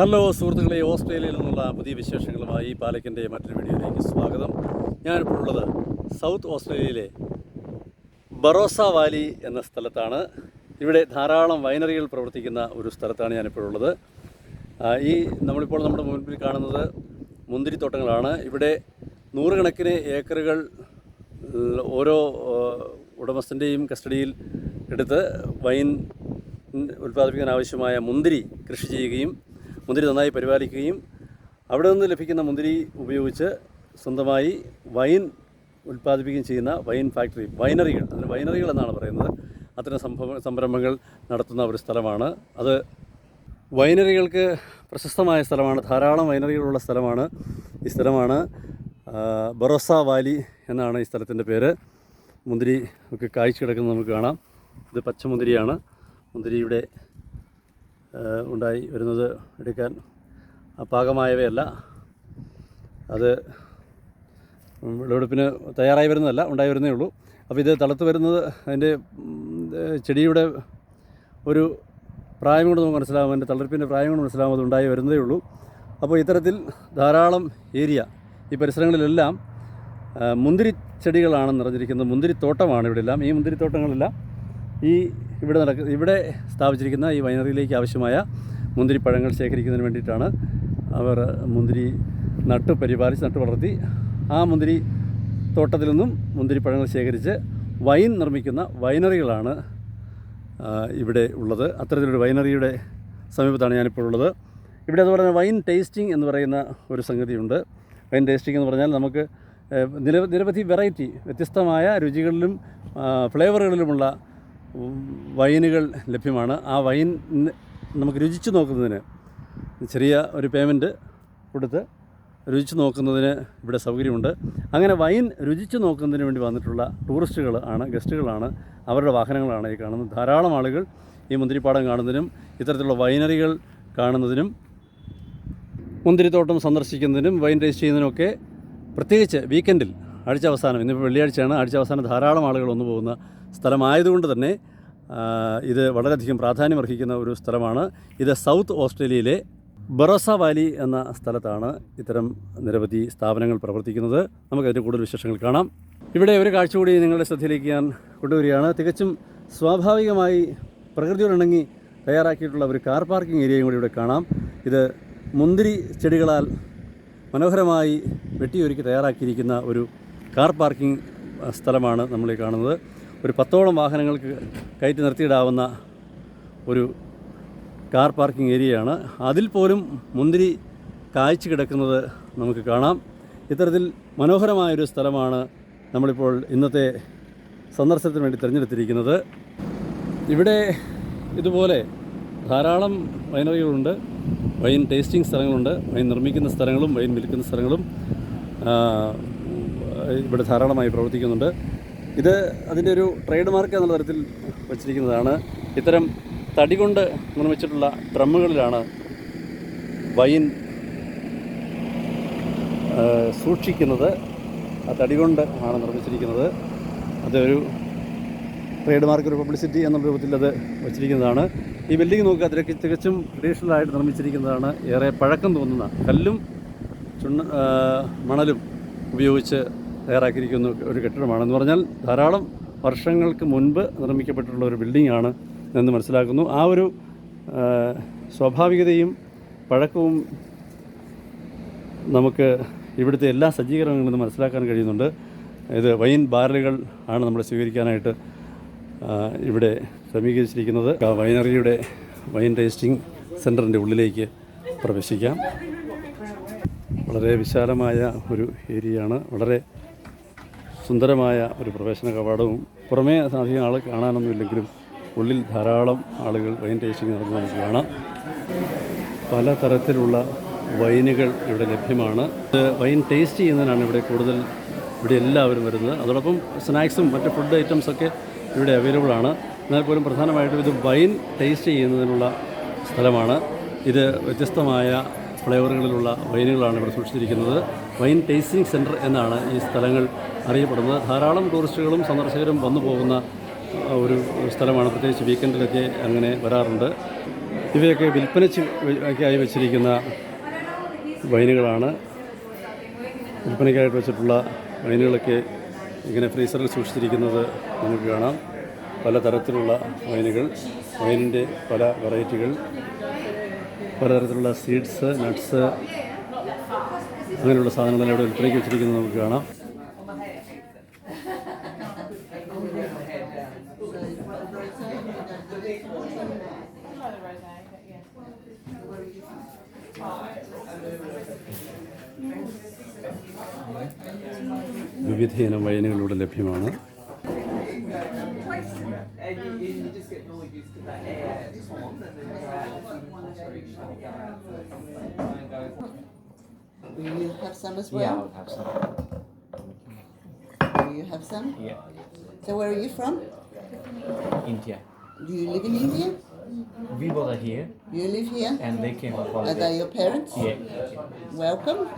Hello സുഹൃത്തുക്കളെ ഓസ്ട്രേലിയയിൽ നിന്നുള്ള പുതിയ വിശേഷങ്ങളുമായി പാലക്കിന്റെ മറ്റൊരു വീഡിയോയിലേക്ക് സ്വാഗതം. ഞാനിപ്പോൾ ഉള്ളത് സൗത്ത് ഓസ്ട്രേലിയയിലെ ബറോസ വാലി എന്ന സ്ഥലത്താണ്. ഇവിടെ ധാരാളം വൈനറികൾ പ്രവർത്തിക്കുന്ന ഒരു സ്ഥലത്താണ് ഞാനിപ്പോൾ ഉള്ളത് ഈ നമ്മളിപ്പോൾ നമ്മുടെ മുൻപിൽ കാണുന്നത് മുന്തിരിത്തോട്ടങ്ങളാണ്. ഇവിടെ നൂറുകണക്കിന് ഏക്കറുകൾ ഓരോ ഉടമസ്ഥന്റെയും കസ്റ്റഡിയിൽ എടുത്ത് വൈൻ ഉൽപ്പാദിപ്പിക്കാൻ ആവശ്യമായ മുന്തിരി കൃഷി ചെയ്യുകയും മുന്തിരി നന്നായി പരിപാലിക്കുകയും അവിടെ നിന്ന് ലഭിക്കുന്ന മുന്തിരി ഉപയോഗിച്ച് സ്വന്തമായി വൈൻ ഉൽപ്പാദിപ്പിക്കുകയും ചെയ്യുന്ന വൈൻ ഫാക്ടറി വൈനറികൾ അതിന് വൈനറികൾ എന്നാണ് പറയുന്നത്. അത്തരം സംഭവ സംരംഭങ്ങൾ നടത്തുന്ന ഒരു സ്ഥലമാണ് അത്. വൈനറികൾക്ക് പ്രശസ്തമായ സ്ഥലമാണ് ധാരാളം വൈനറികളുള്ള സ്ഥലമാണ് ഈ സ്ഥലമാണ്. ബറോസ വാലി എന്നാണ് ഈ സ്ഥലത്തിന്റെ പേര്. മുന്തിരി ഒക്കെ കായ്ച്ചു കിടക്കുന്നത് നമുക്ക് കാണാം. ഇത് പച്ചമുന്തിരിയാണ്. മുന്തിരിയുടെ ഉണ്ടായി വരുന്നത് എടുക്കാൻ പാകമായവയല്ല അത് വിളവെടുപ്പിന് തയ്യാറായി വരുന്നതല്ല ഉണ്ടായി വരുന്നേ ഉള്ളൂ. അപ്പോൾ ഇത് തളർത്ത് വരുന്നത് അതിന്റെ ചെടിയുടെ ഒരു പ്രായം കൊണ്ട് നമുക്ക് മനസ്സിലാകും അതിന്റെ തളർപ്പിന്റെ പ്രായം കൊണ്ട് മനസ്സിലാകും അത് ഉണ്ടായി വരുന്നതേ ഉള്ളൂ. അപ്പോൾ ഇത്തരത്തിൽ ധാരാളം ഏരിയ ഈ പരിസരങ്ങളിലെല്ലാം മുന്തിരി ചെടികളാണ് നിറഞ്ഞിരിക്കുന്നത് മുന്തിരിത്തോട്ടമാണ് ഇവിടെ എല്ലാം ഈ മുന്തിരിത്തോട്ടങ്ങളെല്ലാം ഈ ഇവിടെ നടക്ക ഇവിടെ സ്ഥാപിച്ചിരിക്കുന്ന ഈ വൈനറിയിലേക്ക് ആവശ്യമായ മുന്തിരിപ്പഴങ്ങൾ ശേഖരിക്കുന്നതിന് വേണ്ടിയിട്ടാണ് അവർ മുന്തിരി നട്ട് പരിപാലിച്ച് നട്ട് വളർത്തി ആ മുന്തിരി തോട്ടത്തിൽ നിന്നും മുന്തിരിപ്പഴങ്ങൾ ശേഖരിച്ച് വൈൻ നിർമ്മിക്കുന്ന വൈനറികളാണ് ഇവിടെ ഉള്ളത്. അത്തരത്തിലൊരു വൈനറിയുടെ സമീപത്താണ് ഞാനിപ്പോൾ ഉള്ളത്. ഇവിടെ അതുപോലെ തന്നെ വൈൻ ടേസ്റ്റിംഗ് എന്ന് പറയുന്ന ഒരു സംഗതിയുണ്ട്. വൈൻ ടേസ്റ്റിംഗ് എന്ന് പറഞ്ഞാൽ നമുക്ക് നിരവധി വെറൈറ്റി വ്യത്യസ്തമായ രുചികളിലും ഫ്ലേവറുകളിലുമുള്ള വൈനുകൾ ലഭ്യമാണ്. ആ വൈൻ നമുക്ക് രുചിച്ച് നോക്കുന്നതിന് ചെറിയ ഒരു പേയ്മെന്റ് കൊടുത്ത് രുചിച്ച് നോക്കുന്നതിന് ഇവിടെ സൗകര്യമുണ്ട്. അങ്ങനെ വൈൻ രുചിച്ച് നോക്കുന്നതിന് വേണ്ടി വന്നിട്ടുള്ള ടൂറിസ്റ്റുകൾ ആണ് ഗസ്റ്റുകളാണ് അവരുടെ വാഹനങ്ങളാണ് ഈ കാണുന്നത്. ധാരാളം ആളുകൾ ഈ മുന്തിരിപ്പാടം കാണുന്നതിനും ഇത്തരത്തിലുള്ള വൈനറികൾ കാണുന്നതിനും മുന്തിരിത്തോട്ടം സന്ദർശിക്കുന്നതിനും വൈൻ ടേസ്റ്റ് ചെയ്യുന്നതിനുമൊക്കെ പ്രത്യേകിച്ച് വീക്കെൻഡിൽ ആഴ്ച അവസാനം ഇന്നിപ്പോൾ വെള്ളിയാഴ്ചയാണ് ആഴ്ച അവസാനം ധാരാളം ആളുകൾ വന്നു പോകുന്ന സ്ഥലമായതുകൊണ്ട് തന്നെ ഇത് വളരെയധികം പ്രാധാന്യമർഹിക്കുന്ന ഒരു സ്ഥലമാണ്. ഇത് സൗത്ത് ഓസ്ട്രേലിയയിലെ ബറോസ വാലി എന്ന സ്ഥലത്താണ് ഇത്തരം നിരവധി സ്ഥാപനങ്ങൾ പ്രവർത്തിക്കുന്നത്. നമുക്കതിന്റെ കൂടുതൽ വിശേഷങ്ങൾ കാണാം. ഇവിടെ ഒരു കാഴ്ച കൂടി നിങ്ങളുടെ ശ്രദ്ധയിലേക്ക് ഞാൻ കൊണ്ടുവരികയാണ്. തികച്ചും സ്വാഭാവികമായി പ്രകൃതിയോടിണങ്ങി തയ്യാറാക്കിയിട്ടുള്ള ഒരു കാർ പാർക്കിംഗ് ഏരിയയും കൂടി ഇവിടെ കാണാം. ഇത് മുന്തിരി ചെടികളാൽ മനോഹരമായി വെട്ടിയൊരുക്കി തയ്യാറാക്കിയിരിക്കുന്ന ഒരു കാർ പാർക്കിംഗ് സ്ഥലമാണ് നമ്മൾ ഈ കാണുന്നത്. ഒരു പത്തോളം വാഹനങ്ങൾക്ക് കയറ്റി നിർത്തിയിടാവുന്ന ഒരു കാർ പാർക്കിംഗ് ഏരിയയാണ്. അതിൽ പോലും മുന്തിരി കാഴ്ച കിടക്കുന്നത് നമുക്ക് കാണാം. ഇത്തരത്തിൽ മനോഹരമായൊരു സ്ഥലമാണ് നമ്മളിപ്പോൾ ഇന്നത്തെ സന്ദർശനത്തിന് വേണ്ടി തിരഞ്ഞെടുത്തിരിക്കുന്നത്. ഇവിടെ ഇതുപോലെ ധാരാളം വൈനറികളുണ്ട്. വൈൻ ടേസ്റ്റിംഗ് സ്ഥലങ്ങളുണ്ട്. വൈൻ നിർമ്മിക്കുന്ന സ്ഥലങ്ങളും വൈൻ വിൽക്കുന്ന സ്ഥലങ്ങളും ഇവിടെ ധാരാളമായി പ്രവർത്തിക്കുന്നുണ്ട്. ഇത് അതിന്റെ ഒരു ട്രേഡ് മാർക്ക് എന്ന തരത്തിൽ വച്ചിരിക്കുന്നതാണ്. ഇത്തരം തടി കൊണ്ട് നിർമ്മിച്ചിട്ടുള്ള ഡ്രമ്മുകളിലാണ് വൈൻ സൂക്ഷിക്കുന്നത്. ആ തടി കൊണ്ട് ആണ് നിർമ്മിച്ചിരിക്കുന്നത്. അതൊരു ട്രേഡ് മാർക്ക് ഒരു പബ്ലിസിറ്റി എന്നുള്ള രൂപത്തിൽ അത് വച്ചിരിക്കുന്നതാണ്. ഈ ബിൽഡിംഗ് നോക്കുക അതിലേക്ക് തികച്ചും ട്രഡീഷണൽ ആയിട്ട് നിർമ്മിച്ചിരിക്കുന്നതാണ്. ഏറെ പഴക്കം തോന്നുന്ന കല്ലും ചുണ്ണ മണലും ഉപയോഗിച്ച് തയ്യാറാക്കിയിരിക്കുന്ന ഒരു കെട്ടിടമാണെന്ന് പറഞ്ഞാൽ ധാരാളം വർഷങ്ങൾക്ക് മുൻപ് നിർമ്മിക്കപ്പെട്ടിട്ടുള്ള ഒരു ബിൽഡിംഗ് ആണ് എന്ന് മനസ്സിലാക്കുന്നു. ആ ഒരു സ്വാഭാവികതയും പഴക്കവും നമുക്ക് ഇവിടുത്തെ എല്ലാ സജ്ജീകരണങ്ങളിൽ നിന്ന് മനസ്സിലാക്കാൻ കഴിയുന്നുണ്ട്. ഇത് വൈൻ ബാരലുകൾ ആണ് നമ്മൾ സ്വീകരിക്കാനായിട്ട് ഇവിടെ ക്രമീകരിച്ചിരിക്കുന്നത്. വൈനറിയുടെ വൈൻ ടേസ്റ്റിംഗ് സെന്ററിന്റെ ഉള്ളിലേക്ക് പ്രവേശിക്കാം. വളരെ വിശാലമായ ഒരു ഏരിയയാണ്. വളരെ സുന്ദരമായ ഒരു പ്രവേശന കവാടവും പുറമേ അധികം ആൾ കാണാനൊന്നും ഇല്ലെങ്കിലും ഉള്ളിൽ ധാരാളം ആളുകൾ വൈൻ ടേസ്റ്റിംഗ് നടന്നു നമുക്ക് കാണാം. പല തരത്തിലുള്ള വൈനുകൾ ഇവിടെ ലഭ്യമാണ്. വൈൻ ടേസ്റ്റ് ചെയ്യുന്നതിനാണ് ഇവിടെ കൂടുതൽ ഇവിടെ എല്ലാവരും വരുന്നത്. അതോടൊപ്പം സ്നാക്സും മറ്റ് ഫുഡ് ഐറ്റംസൊക്കെ ഇവിടെ അവൈലബിൾ ആണ്. എന്നാൽ പോലും പ്രധാനമായിട്ടും ഇത് വൈൻ ടേസ്റ്റ് ചെയ്യുന്നതിനുള്ള സ്ഥലമാണ്. ഇത് വ്യത്യസ്തമായ ഫ്ലേവറുകളിലുള്ള വൈനുകളാണ് ഇവിടെ സൂക്ഷിച്ചിരിക്കുന്നത്. വൈൻ ടേസ്റ്റിംഗ് സെന്റർ എന്നാണ് ഈ സ്ഥലങ്ങൾ അറിയപ്പെടുന്നത്. ധാരാളം ടൂറിസ്റ്റുകളും സന്ദർശകരും വന്നു പോകുന്ന ഒരു സ്ഥലമാണ്. പ്രത്യേകിച്ച് വീക്കെൻഡിലൊക്കെ അങ്ങനെ വരാറുണ്ട്. ഇവയൊക്കെ വിൽപ്പനയ്ക്കായി വെച്ചിരിക്കുന്ന വൈനുകളാണ്. വിൽപ്പനയ്ക്കായിട്ട് വെച്ചിട്ടുള്ള വൈനുകളൊക്കെ ഇങ്ങനെ ഫ്രീസറിൽ സൂക്ഷിച്ചിരിക്കുന്നത് നമുക്ക് കാണാം. പലതരത്തിലുള്ള വൈനുകൾ വൈനിന്റെ പല വെറൈറ്റികൾ പലതരത്തിലുള്ള സീഡ്സ് നട്ട്സ് അങ്ങനെയുള്ള സാധനങ്ങളെല്ലാം ഇവിടെ വിൽപ്പനയ്ക്ക് വെച്ചിരിക്കുന്നത് നമുക്ക് കാണാം. വിവിധ ഇനം ഇവിടെ ലഭ്യമാണ്. Have some as Yeah, well? I'll have some. Will you have some? Yeah, So where are you from? India. Do you live in India? We both are here, You live here? and they came on Are holiday. they your parents? Yeah, Welcome.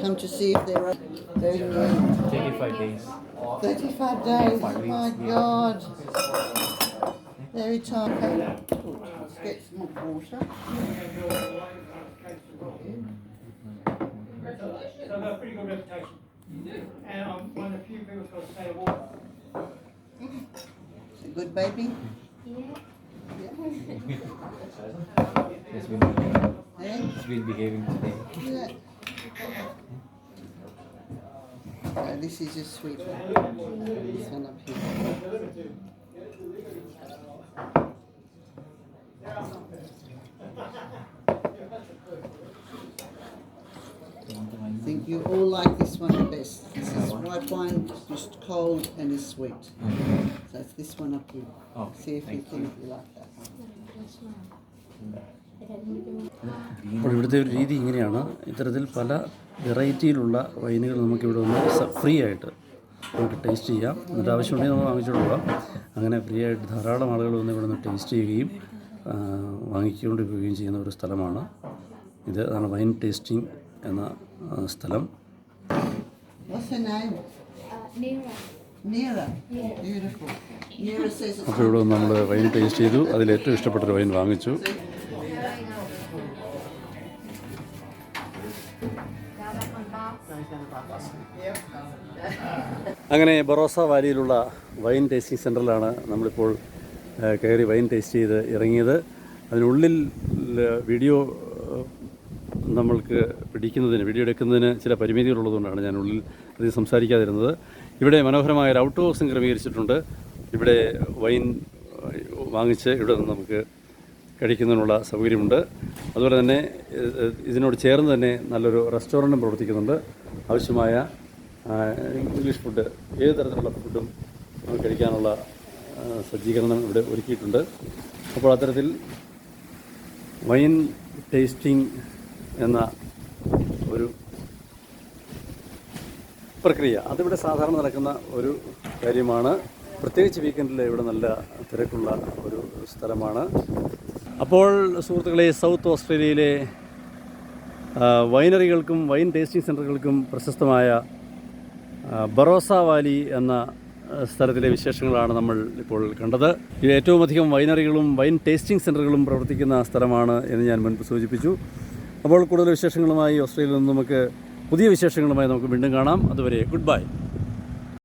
Come to see if they're very new. 35 days. 35 days. Five weeks, My yeah. God. Very tired. Let's get some more water. So I've got a pretty good reputation. And I'm one of the few people who's got to stay water. A good baby. Yes, we'll be, Eh? we'll behaving today. Yeah. Uh, this is your sweet one. This one up here. You all like this one the best. This is white wine, just cold and is sweet. So it's this one up here. Okay, See if you thank think you like that. അപ്പോൾ ഇവിടുത്തെ ഒരു രീതി ഇങ്ങനെയാണ് ഇത്തരത്തിൽ പല വെറൈറ്റിയിലുള്ള വൈനുകൾ നമുക്കിവിടെ വന്ന് free ആയിട്ട് നമുക്ക് ടേസ്റ്റ് ചെയ്യാം എന്നിട്ട് ആവശ്യമുണ്ടെങ്കിൽ നമ്മൾ വാങ്ങിച്ചോണ്ട് പോകാം അങ്ങനെ ഫ്രീ ആയിട്ട് ധാരാളം ആളുകൾ വന്ന് ഇവിടെ നിന്ന് ടേസ്റ്റ് ചെയ്യുകയും വാങ്ങിക്കൊണ്ടിരിക്കുകയും പോവുകയും ചെയ്യുന്ന ഒരു സ്ഥലമാണ് ഇത് അതാണ് വൈൻ ടേസ്റ്റിംഗ് എന്ന ആ, സ്ഥലം What's her name? Nira. Nira. Beautiful. Nira അപ്പോൾ ഇവിടെ നമ്മൾ വൈൻ ടേസ്റ്റ് ചെയ്തു അതിൽ ഏറ്റവും ഇഷ്ടപ്പെട്ടൊരു വൈൻ വാങ്ങിച്ചു അങ്ങനെ ബറോസ വാലിയിലുള്ള വൈൻ ടേസ്റ്റിംഗ് സെന്ററിലാണ് നമ്മളിപ്പോൾ കയറി വൈൻ ടേസ്റ്റ് ചെയ്ത് ഇറങ്ങിയത് അതിനുള്ളിൽ വീഡിയോ നമ്മൾക്ക് പിടിക്കുന്നതിന് വീഡിയോ എടുക്കുന്നതിന് ചില പരിമിതികളുള്ളതുകൊണ്ടാണ് ഞാൻ ഉള്ളിൽ അധികം സംസാരിക്കാതിരുന്നത്. ഇവിടെ മനോഹരമായ ഒരു ഔട്ട് ഹൗസും ക്രമീകരിച്ചിട്ടുണ്ട്. ഇവിടെ വൈൻ വാങ്ങിച്ച് ഇവിടെ നിന്ന് നമുക്ക് കഴിക്കുന്നതിനുള്ള സൗകര്യമുണ്ട്. അതുപോലെ തന്നെ ഇതിനോട് ചേർന്ന് തന്നെ നല്ലൊരു റെസ്റ്റോറന്റും പ്രവർത്തിക്കുന്നുണ്ട്. ആവശ്യമായ ഇംഗ്ലീഷ് ഫുഡ് ഏത് തരത്തിലുള്ള ഫുഡും കഴിക്കാനുള്ള സജ്ജീകരണം ഇവിടെ ഒരുക്കിയിട്ടുണ്ട്. അപ്പോൾ അത്തരത്തിൽ വൈൻ ടേസ്റ്റിംഗ് എന്ന ഒരു പ്രക്രിയ. അതിവിടെ സാധാരണ നടക്കുന്ന ഒരു കാര്യമാണ്. പ്രത്യേകിച്ച് വീക്കെൻഡിൽ ഇവിടെ നല്ല തിരക്കുള്ള ഒരു സ്ഥലമാണ്. അപ്പോൾ സുഹൃത്തുക്കളെ സൗത്ത് ഓസ്ട്രേലിയയിലെ വൈനറികൾക്കും വൈൻ ടേസ്റ്റിംഗ് സെന്ററുകൾക്കും പ്രശസ്തമായ ബറോസ വാലി എന്ന സ്ഥലത്തിലെ വിശേഷങ്ങളാണ് നമ്മൾ ഇപ്പോൾ കണ്ടത്. ഏറ്റവും അധികം വൈനറികളും വൈൻ ടേസ്റ്റിംഗ് സെന്ററുകളും പ്രവർത്തിക്കുന്ന സ്ഥലമാണ് എന്ന് ഞാൻ മുൻപ് സൂചിപ്പിച്ചു. അപ്പോൾ കൂടുതൽ വിശേഷങ്ങളുമായി ഓസ്ട്രേലിയയിൽ നിന്ന് നമുക്ക് പുതിയ വിശേഷങ്ങളുമായി നമുക്ക് വീണ്ടും കാണാം. അതുവരെ ഗുഡ് ബൈ.